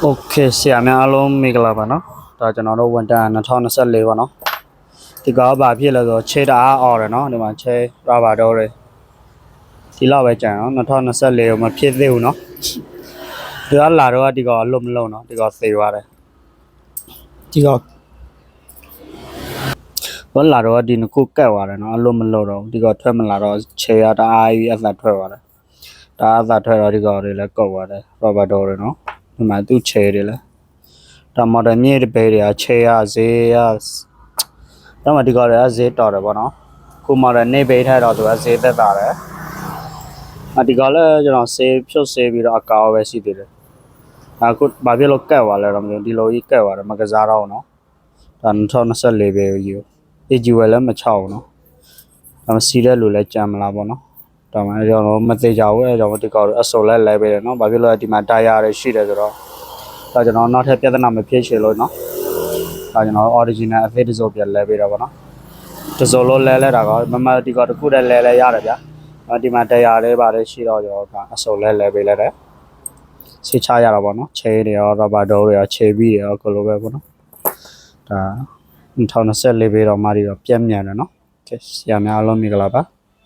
โอเคဆရာများအားလုံးမင်္ဂလာပါเนาะဒါကျွန်တော်တို့ဝန်တန်2024ပါเนาะဒီကောဘာဖြစ်လဲဆိုတော့ခြေတအားအော်တယ်เนาะဒီမှာခြေရဘာတော့တယ်ဒီလောက်ပဲကြံအောင်2024ကိုမဖြစ်သေးဘူးเนาะဒီကလာတော့ဒီကောလွတ်မလုံးเนาะဒီကောသေသွားတယ်ဒီကောဘာလာတော့ဒီနခုကတ်သွားတယ်เนาะအလွတ်မလုံးတော့ဒီကောထွက်မလာတော့ခြေရတအားကြီးအသက်ထွက်သွားတယ်ဒါအသက်ထွက်တော့ဒီကောတွေလည်းကုတ်သွားတယ်ရဘာတော့တယ်เนาะ ဒီမှာသူ့ချဲတွေလဲဒါမော်ဒယ်မြေတွေပဲတွေကချဲရဈေးရတော့မဒီကောရဈေးတော်တယ်ဗောနော်ခုမော်ဒယ်နေပေးထားတော့သူကဈေးသက်တာတယ်အဒီကောလဲကျွန်တော်ဆေးဖြုတ်ဆေးပြီးတော့အကောပဲရှိသေးတယ်အခုဘာဖြစ်လို့ကက်သွားလဲတော့မသိဘူးဒီလိုကြီးကက်သွားတယ်မကစားတော့ဘူးနော်ဒါ2024ပဲကြီး AG ဝယ်လည်းမချောက်ဘူးနော်ဒါမှစီးတဲ့လူလည်းကြံမလားဗောနော် ဒါမှကျွန်တော်မသေးကြဘူးအဲကြောင့်ဒီကောက်အဆော်လက်လဲပေးတယ်နော်ဘာဖြစ်လို့လဲဒီမှာတာယာတွေရှိတယ်ဆိုတော့ဒါကျွန်တော်နောက်ထပ်ပြဿနာမဖြစ်ချေလို့နော်ဒါကျွန်တော် original အသေးတစ်စုံပြန်လဲပေးတာပေါ့နော်တစ်စုံလုံးလဲလဲတာကမမဒီကောက်တစ်ခုတည်းလဲလဲရတယ်ဗျာအဲဒီမှာတာယာတွေပါတယ်ရှိတော့ကျွန်တော်အဆော်လက်လဲပေးလိုက်တယ်ဆေးချရတာပေါ့နော်ချေတွေရောရဘာဒိုးတွေရောချေပြီးတွေရောကိုလိုပဲပေါ့နော်ဒါ2024ပေးတော့မှဒီတော့ပြက်မြန်တယ်နော်ကဲဆရာများအားလုံးမင်္ဂလာပါ